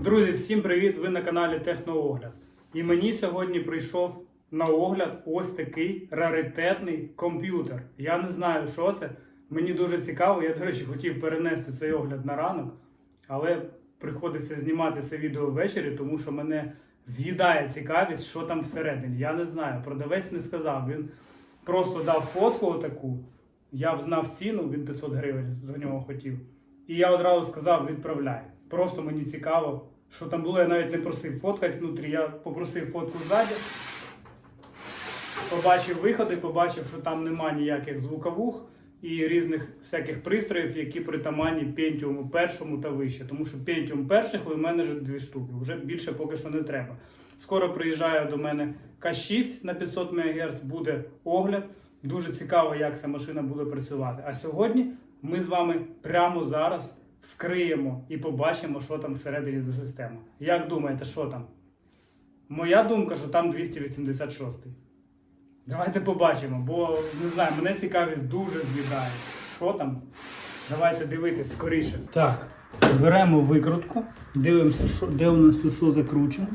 Друзі, всім привіт! Ви на каналі Техноогляд. І мені сьогодні прийшов на огляд ось такий раритетний комп'ютер. Я не знаю, що це. Мені дуже цікаво. Я, до речі, хотів перенести цей огляд на ранок, але приходиться знімати це відео ввечері, тому що мене з'їдає цікавість, що там всередині. Я не знаю. Продавець не сказав. Він просто дав фотку отаку. Я б знав ціну, він 500 гривень за нього хотів. І я одразу сказав, відправляй. Просто мені цікаво, що там було. Я навіть не просив фоткати внутрі. Я попросив фотку ззаді. Побачив виходи, побачив, що там нема ніяких звуковух і різних всяких пристроїв, які притаманні Pentium першому та вище. Тому що Pentium перших у мене вже дві штуки. Вже більше поки що не треба. Скоро приїжджає до мене К6 на 500 МГц, буде огляд. Дуже цікаво, як ця машина буде працювати. А сьогодні ми з вами прямо зараз вскриємо і побачимо, що там всередині за система. Як думаєте, що там? Моя думка, що там 286. Давайте побачимо, бо не знаю, мене цікавість дуже з'їдає. Що там? Давайте дивитись скоріше. Так, беремо викрутку, дивимося, що, де у нас тут що закручено.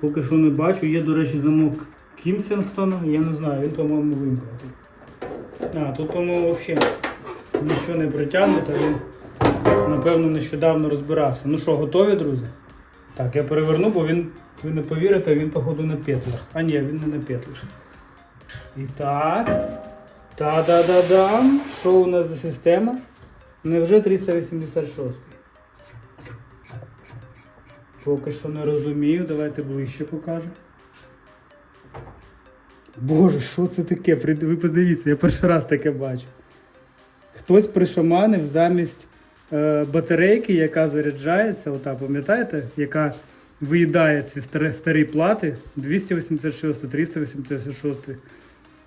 Поки що не бачу. Є, до речі, замок Кімсінгтона. Я не знаю, він, по-моєму, вимкнутий. А, тут, по-моєму, взагалі нічого не притягнуто. Він, напевно, нещодавно розбирався. Ну що, готові, друзі? Так, я переверну, бо він, ви не повірите, він, походу, на петлях. А ні, він не на петлях. І так. Та-да-да-дам. Що у нас за система? Невже 386? Поки що не розумію, давайте ближче покажу. Боже, що це таке? Ви подивіться, я перший раз таке бачу. Хтось пришаманив замість батарейки, яка заряджається, ота, пам'ятаєте, яка виїдає ці старі, старі плати 286, 386.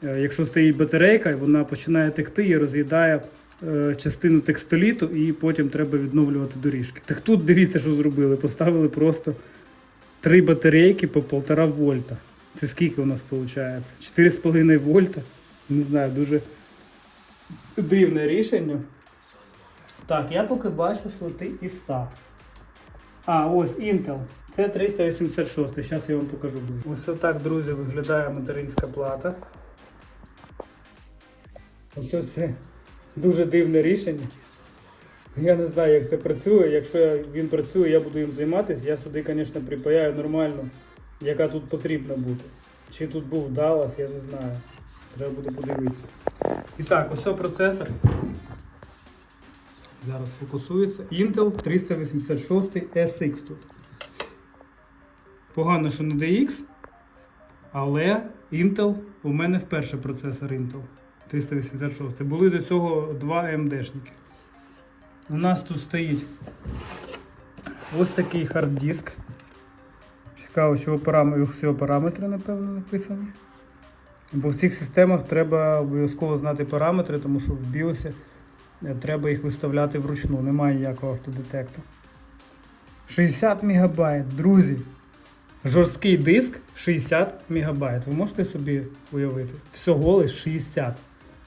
Е, якщо стоїть батарейка, вона починає текти і роз'їдає е, частину текстоліту, і потім треба відновлювати доріжки. Так тут дивіться, що зробили. Поставили просто три батарейки по 1,5 вольта. Це скільки у нас виходить? 4,5 вольта. Не знаю, дуже дивне рішення. Так, я поки бачу слоти ISA. А, ось Intel. Це 386. Зараз я вам покажу. Ось отак, друзі, виглядає материнська плата. Ось це дуже дивне рішення. Я не знаю, як це працює. Якщо він працює, я буду їм займатися. Я сюди, звісно, припаяю нормально, яка тут потрібна бути. Чи тут був Dallas, я не знаю. Треба буде подивитися. І так, ось процесор. Зараз фокусується. Intel 386 SX тут. Погано, що не DX, але Intel у мене вперше процесор Intel 386. Були до цього два AMD-шники. У нас тут стоїть ось такий хард-диск. Цікаво, що всього параметри, напевно, написані. Бо в цих системах треба обов'язково знати параметри, тому що в BIOS треба їх виставляти вручну, немає ніякого автодетекту. 60 МБ, друзі. Жорсткий диск 60 МБ. Ви можете собі уявити? Всього лиш 60.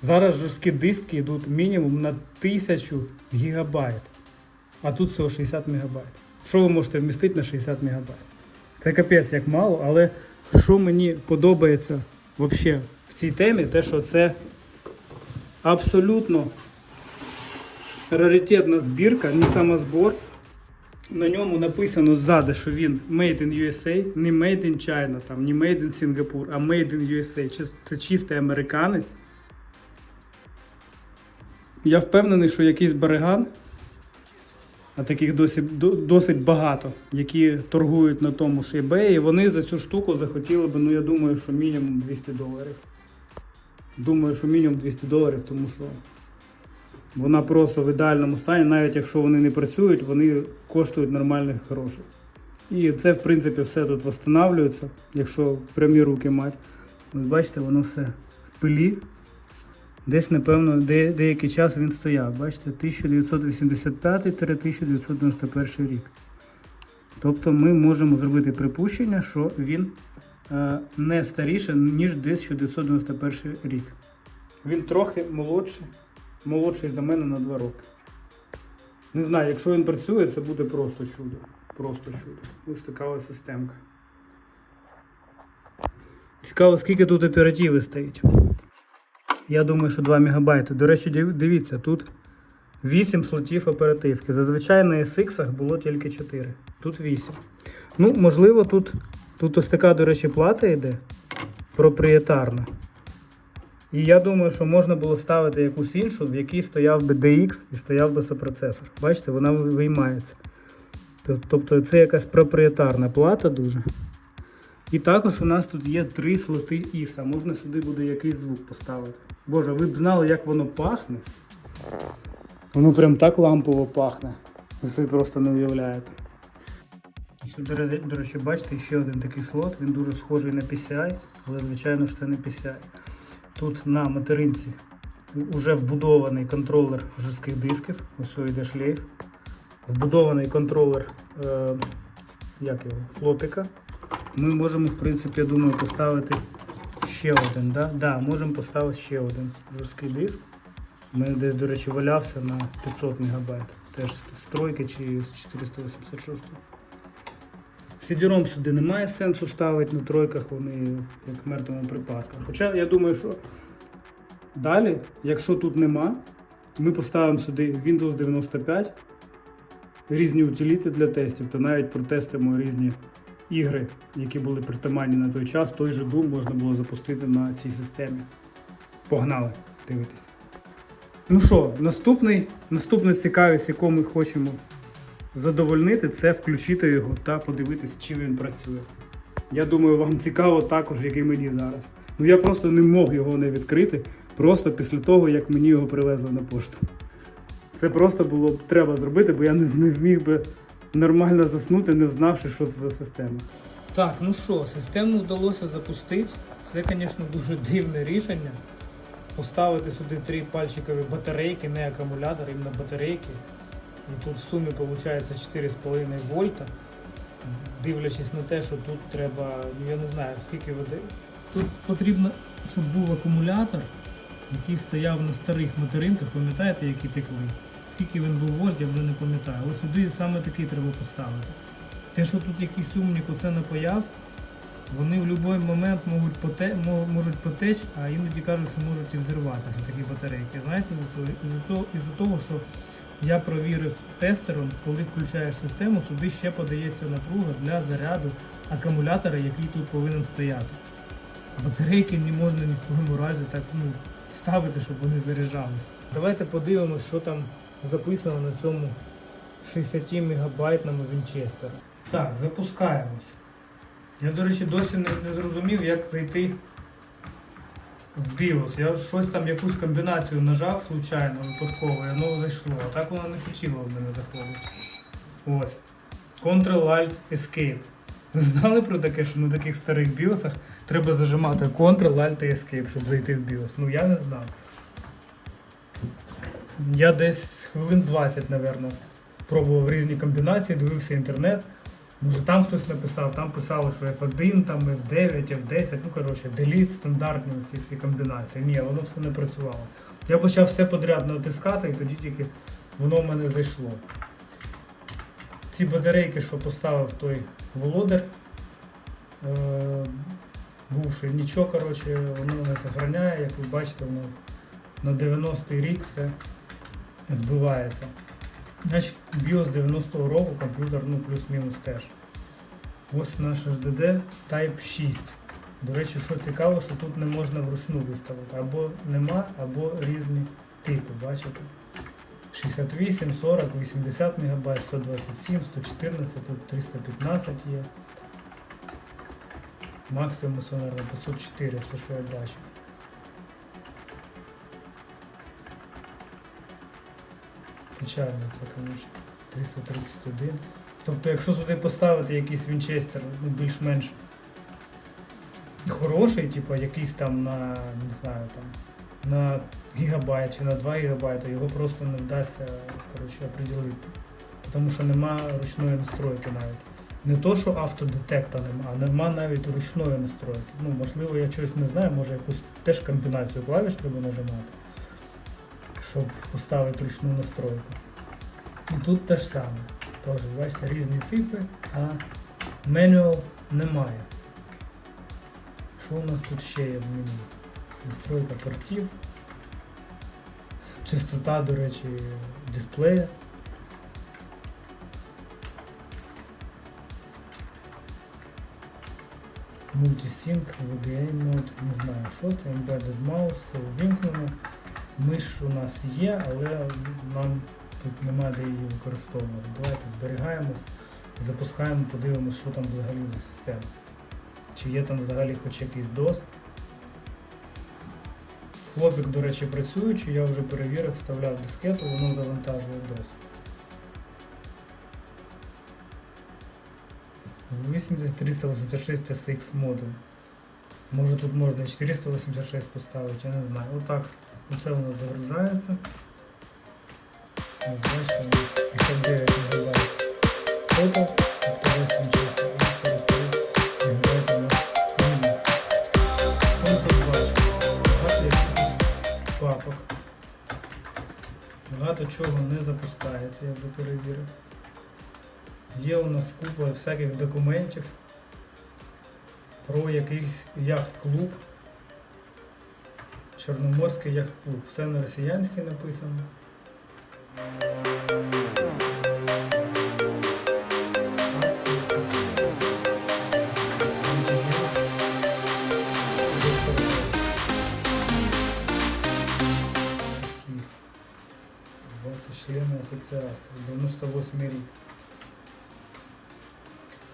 Зараз жорсткі диски йдуть мінімум на 1000 ГБ. А тут всього 60 МБ. Що ви можете вмістити на 60 МБ? Це капець як мало, але що мені подобається взагалі в цій темі, те, що це абсолютно раритетна збірка, не самозбор. На ньому написано ззаду, що він Made in USA, не Made in China, там, не Made in Singapore, а Made in USA. Це чистий американець. Я впевнений, що якийсь бариган, а таких досить, досить багато, які торгують на тому ж eBay, і вони за цю штуку захотіли би, ну я думаю, що мінімум 200 доларів. Думаю, що мінімум 200 доларів, тому що вона просто в ідеальному стані, навіть якщо вони не працюють, вони коштують нормальних грошей. І це, в принципі, все тут встановлюється, якщо прямі руки мати. Ось бачите, воно все в пилі. Десь, напевно, де, деякий час він стояв. Бачите, 1985-1991 рік. Тобто ми можемо зробити припущення, що він е, не старіше, ніж 1991 рік. Він трохи молодший, молодший за мене на 2 роки. Не знаю, якщо він працює, це буде просто чудо. Просто чудо. Ось така системка. Цікаво, скільки тут оперативи стоїть. Я думаю, що 2 МБ. До речі, дивіться, тут 8 слотів оперативки. Зазвичай на SX було тільки 4. Тут 8. Ну, можливо, тут, тут ось така, до речі, плата йде проприєтарна. І я думаю, що можна було ставити якусь іншу, в якій стояв би DX і стояв би сопроцесор. Бачите, вона виймається. Тобто це якась проприєтарна плата дуже. І також у нас тут є три слоти ISA. Можна сюди буде якийсь звук поставити. Боже, ви б знали, як воно пахне. Воно прям так лампово пахне. Ви собі просто не уявляєте. Сюди, до речі, бачите, ще один такий слот. Він дуже схожий на PCI, але звичайно ж це не PCI. Тут на материнці вже вбудований контролер жорстких дисків. Ось йде шлейф. Вбудований контролер е, як його, флопіка. Ми можемо, в принципі, я думаю, поставити ще один. Да? Да, можемо поставити ще один жорсткий диск. У мене десь, до речі, валявся на 500 МБ. Теж з тройки чи з 486. CD-ROM сюди немає сенсу ставити, на тройках вони як в мертвому припадку. Хоча я думаю, що далі, якщо тут нема, ми поставимо сюди Windows 95, різні утиліти для тестів, та навіть протестимо різні ігри, які були притаманні на той час. Той же Doom можна було запустити на цій системі. Погнали, дивитись. Ну що, наступний, наступна цікавість, яку ми хочемо задовольнити, це включити його та подивитись, чи він працює. Я думаю, вам цікаво також, як і мені зараз. Ну я просто не мог його не відкрити, просто після того, як мені його привезли на пошту. Це просто було б треба зробити, бо я не зміг би нормально заснути, не знавши, що це за система. Так, ну що, систему вдалося запустити. Це, звісно, дуже дивне рішення. Поставити сюди три пальчикові батарейки, не акумулятор, іменно батарейки. І тут в сумі виходить 4,5 вольта. Дивлячись на те, що тут треба, ну я не знаю, скільки води. Тут потрібно, щоб був акумулятор, який стояв на старих материнках, пам'ятаєте, які текли? Скільки він був вольт, я вже не пам'ятаю. Але сюди саме такий треба поставити. Те, що тут якийсь умник оце напаяв, вони в будь-який момент можуть, поте, можуть потечь, а іноді кажуть, що можуть і взірватися такі батарейки. Знаєте, із-за того, що я провірив тестером, коли включаєш систему, сюди ще подається напруга для заряду акумулятора, який тут повинен стояти. Батарейки не можна ні в коєму разі так ну, ставити, щоб вони заряджалися. Давайте подивимося, що там записано на цьому 60 мегабайтному Вінчестері. Так, запускаємось. Я, до речі, досі не, не зрозумів, як зайти в BIOS. Я щось там якусь комбінацію нажав случайно, випадково, і воно зайшло. А так воно не хотіло в мене заходити. Ось. Ctrl-Alt Escape. Ви знали про таке, що на таких старих BIOS треба зажимати Ctrl-Alt і Escape, щоб зайти в BIOS? Ну я не знав. Я десь хвилин 20, напевно, пробував різні комбінації, дивився інтернет. Може там хтось написав, там писало, що F1, там F9, F10, ну коротше, delete, стандартні ці всі комбінації. Ні, воно все не працювало. Я почав все подряд натискати і тоді тільки воно в мене зайшло. Ці батарейки, що поставив той володар, е, бувший нічого, коротше, воно не зберігає, як ви бачите, воно на 90-й рік все збивається. Значить, BIOS 90-го року комп'ютер ну, плюс-мінус теж. Ось наш HDD Type 6. До речі, що цікаво, що тут не можна вручну виставити. Або нема, або різні типи, бачите? 68, 40, 80 МБ, 127, 114, тут 315 є. Максимум, наверное, 504, все, що я бачив. Печально це, звісно. 331. Тобто, якщо сюди поставити якийсь вінчестер, ну, більш-менш хороший, типу якийсь там на, не знаю, там, на гігабайт чи на 2 гігабайта, його просто не вдасться коротше, оприділити. Тому що нема ручної настройки навіть. Не то, що автодетекта нема, а нема навіть ручної настройки. Ну, можливо, я щось не знаю, може якусь теж комбінацію клавіш треба нажимати, щоб поставити ручну настройку. І тут те ж саме. Теж, бачите, різні типи, а менюал немає. Що у нас тут ще є в меню? Настройка портів. Частота, до речі, дисплея. Multisync, VGA мод, не знаю що це, Embedded Mouse, все увімкнено. Миш у нас є, але нам тут немає де її використовувати. Давайте зберігаємось, запускаємо, подивимось, що там взагалі за система. Чи є там взагалі хоч якийсь DOS. Хлопік, до речі, працюючий, я вже перевірив, вставляв дискету, воно завантажує DOS. 80 386 TSX модуль. Може тут можна 486 поставити, я не знаю. Отак. Оце воно загружається. Бачите, 59 МБ фото, 108 чисто, і 43 МБ у нас мінімум. Що ми тут бачимо? Багато якихось папок. Багато чого не запускається, я вже перевірив. Є у нас купа всяких документів про якийсь яхт-клуб. Чорноморський яхт-клуб. Все на росіянській написано. Вот члены ассоциации. 98 рік.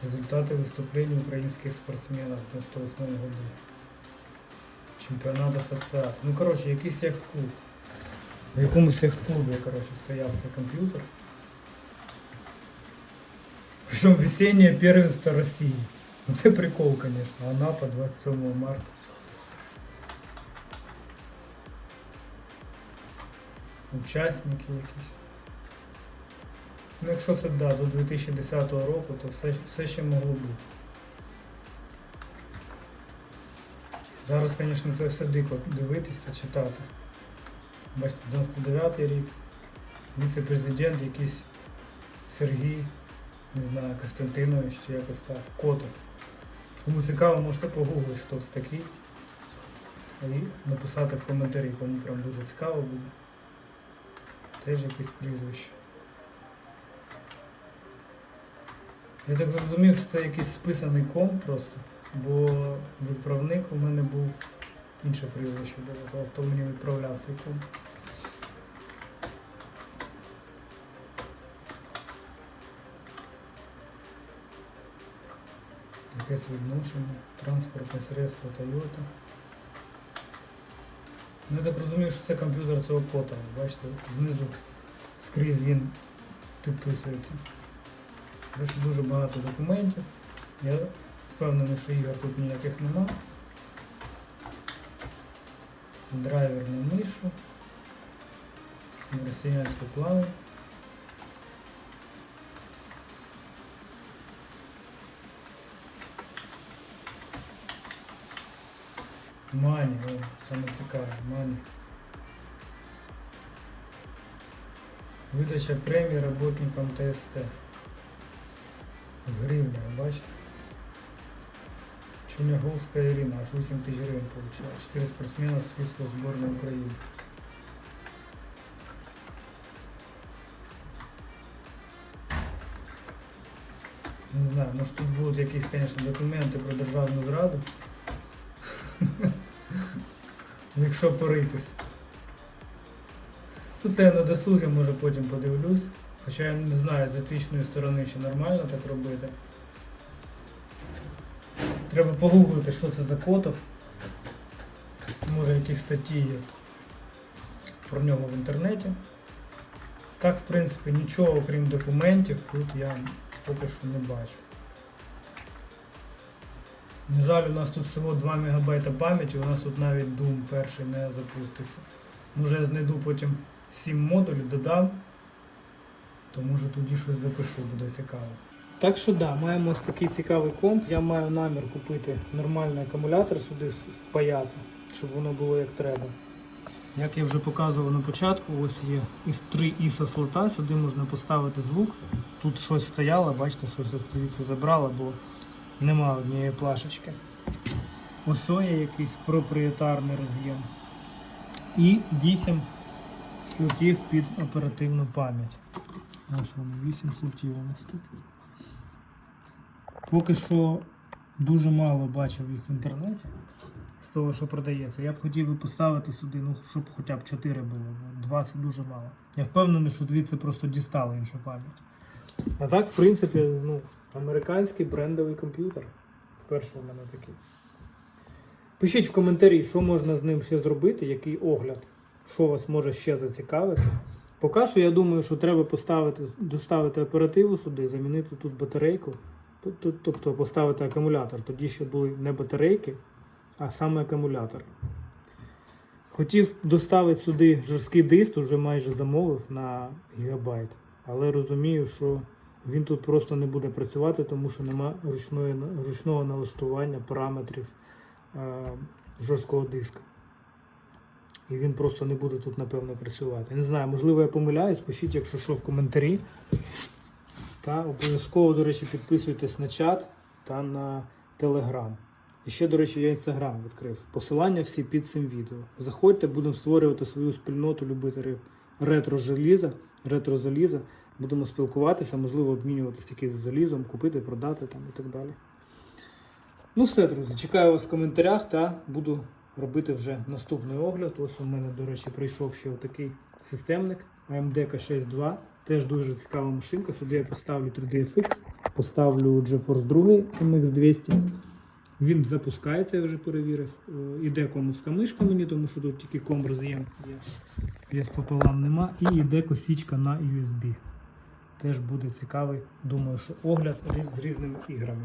Результаты выступлений украинских спортсменов в 98 году. Чемпіонат асоціації. Ну, коротше, якийсь яхт-клуб. В якомусь яхт-клубі, коротше, стояв цей комп'ютер. Причому весеннее первенство Росії. Ну це прикол, конечно. Анапа 27 марта. Учасники якісь. Ну, якщо це да, до 2010 року, то все, все ще могло бути. Зараз, звісно, це все дико дивитися, читати. Бачите, 99 рік. Віце-президент якийсь Сергій, не знаю, Костянтинович чи якось так, Котов. Кому цікаво, можете погуглити, хто це такий. І написати в коментарі, кому прям дуже цікаво буде. Теж якесь прізвище. Я так зрозумів, що це якийсь списаний ком просто, бо відправник у мене був інше прізвище було, хто мені відправляв цей ком. Якесь відношення, транспортне средство Toyota. Ну, я так розумію, що це комп'ютер цього кота. Бачите, знизу скрізь він підписується. Дуже багато документів. Я впевнений, що ігор тут ніяких нема. Драйвер на мишу. Росіянську клаву. Мані, о, саме цікаве, мані. Видача премії работникам ТСТ. В гривнях, бачите? Чуняговська Ірина, аж 8 тисяч гривень получила. 4 спортсмена з списку зборної України. Не знаю, може тут будуть якісь, звісно, документи про державну зраду. Якщо поритись. Ну це я на досугі, може потім подивлюсь. Хоча я не знаю з етичної сторони, чи нормально так робити. Треба погуглити, що це за котов. Може якісь статті є про нього в інтернеті. Так, в принципі, нічого окрім документів тут я поки що не бачу. На жаль, у нас тут всього 2 МБ пам'яті, у нас тут навіть Doom перший не запустився. Може я знайду потім 7 модулів, додам, то може тоді щось запишу, буде цікаво. Так що да, маємо ось такий цікавий комп. Я маю намір купити нормальний акумулятор сюди впаяти, щоб воно було як треба. Як я вже показував на початку, ось є із 3 ISO слота, сюди можна поставити звук тут щось стояло, бачите, щось звідси забрало, бо нема однієї плашечки. Ось є якийсь проприєтарний роз'єм. І 8 слотів під оперативну пам'ять. Ось вони, 8 слотів у нас тут. Поки що дуже мало бачив їх в інтернеті з того, що продається. Я б хотів би поставити сюди, ну, щоб хоча б 4 було, бо 2 це дуже мало. Я впевнений, що звідси просто дістали іншу пам'ять. А так, в принципі, ну, американський брендовий комп'ютер. Вперше у мене такий. Пишіть в коментарі, що можна з ним ще зробити, який огляд, що вас може ще зацікавити. Поки що я думаю, що треба поставити, доставити оперативу сюди, замінити тут батарейку, тобто поставити акумулятор. Тоді ще були не батарейки, а саме акумулятор. Хотів доставити сюди жорсткий диск, вже майже замовив на гігабайт, але розумію, що він тут просто не буде працювати, тому що нема ручної, ручного налаштування параметрів е, жорсткого диска. І він просто не буде тут, напевно, працювати. Не знаю, можливо, я помиляюсь, пишіть, якщо що, в коментарі. Та обов'язково, до речі, підписуйтесь на чат та на телеграм. І ще, до речі, я інстаграм відкрив. Посилання всі під цим відео. Заходьте, будемо створювати свою спільноту любителів ретро-желіза, ретро-заліза. Будемо спілкуватися, можливо, обмінюватися якимось залізом, купити, продати там і так далі. Ну все, друзі, чекаю вас в коментарях та буду робити вже наступний огляд. Ось у мене, до речі, прийшов ще отакий системник AMD K62. Теж дуже цікава машинка. Сюди я поставлю 3DFX, поставлю GeForce 2 MX200. Він запускається, я вже перевірив. Е, Іде комуська мишка мені, тому що тут тільки ком роз'єм є. Є пополам нема. І йде косічка на USB. Теж буде цікавий, думаю, що огляд з різними іграми.